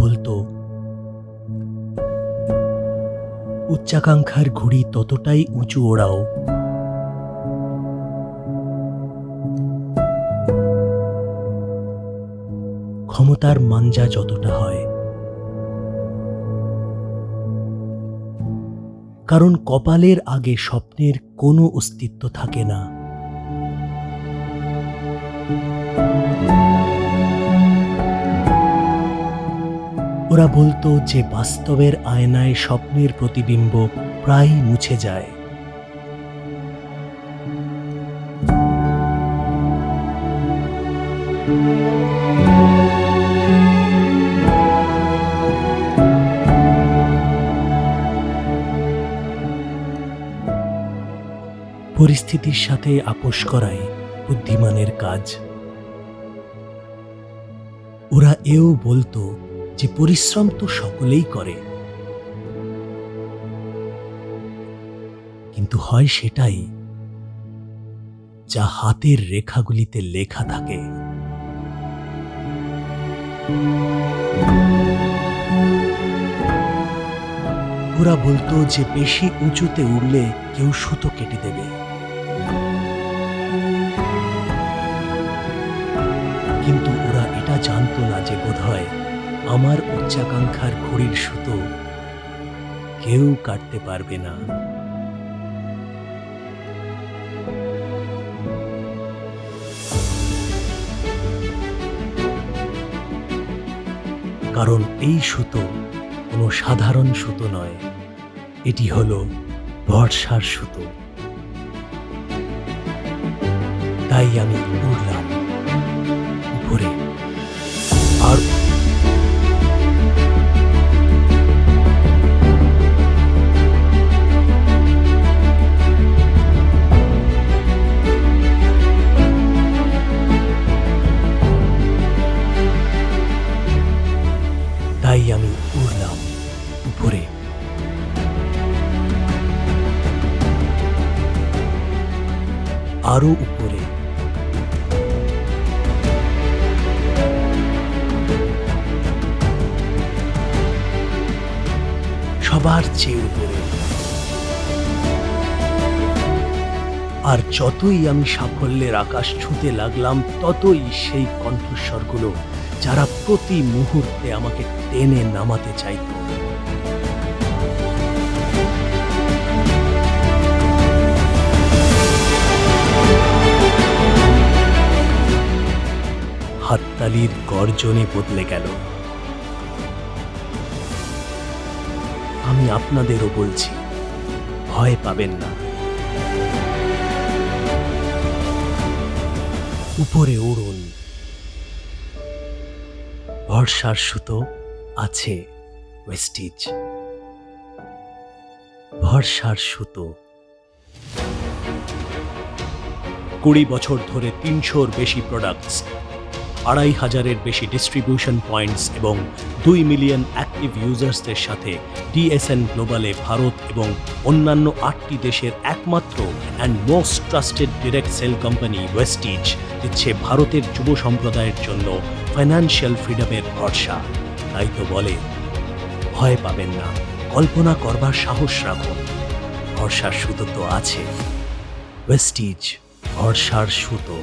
বলতো, উচ্চাকাঙ্ক্ষার ঘুড়ি ততটাই উঁচু ওড়াও। ক্ষমতার মাঞ্জা যতটা হয়। কারণ কপালের আগে স্বপ্নের কোনো অস্তিত্ব থাকে না। ওরা বলতো যে বাস্তবের আয়নায় স্বপ্নের প্রতিবিম্ব প্রায়ই মুছে যায়। পরিস্থিতির সাথে আপোষ করাই বুদ্ধিমানের কাজ। ওরা এও বলতো যে পরিশ্রম তো সকলেই করে। কিন্তু হয় সেটাই যা হাতের রেখাগুলিতে লেখা থাকে। ওরা বলতো যে বেশি উঁচুতে উঠলে কেউ সুতো কেটে দেবে। কিন্তু ওরা এটা জানতো না যে বোধহয় আমার উচ্চাকাঙ্ক্ষার ঘড়ির সুতো কেউ কাটতে পারবে না। কারণ এই সুতো কোনো সাধারণ সুতো নয়, এটি হলো ভরসার সুতো। তাই আমি উড়লাম উপরে। আর উপরে আরও উপরে। সবার চেয়ে উপরে। আর যতই আমি সাফল্যের আকাশ ছুঁতে লাগলাম, ততই সেই কণ্ঠস্বরগুলো যারা প্রতি মুহূর্তে আমাকে টেনে নামাতে চাইতো। হাততালির গর্জনে বদলে গেল। আমি আপনাদেরও বলছি, ভয় পাবেন না। উপরে উড়ুন। ভরসার সুতো আছে ওয়েস্টিজ। ভরসার সুতো। কুড়ি বছর ধরে তিনশোর বেশি প্রোডাক্টস আড়াই হাজারের বেশি ডিস্ট্রিবিউশন পয়েন্টস এবং দুই মিলিয়ন অ্যাক্টিভ ইউজার্সদের সাথে ডিএসএন গ্লোবালে ভারত এবং অন্যান্য আটটি দেশের একমাত্র and most trusted direct sell company Vestige দিচ্ছে ভারতের যুব সম্প্রদায়ের জন্য ফাইন্যান্সিয়াল ফ্রিডমের ভরসা। তাই তো বলে, ভয় পাবেন না, কল্পনা করবার সাহস রাখুন, ভরসার সুতো তো আছে। ওয়েস্টিজ ভরসার সুতো।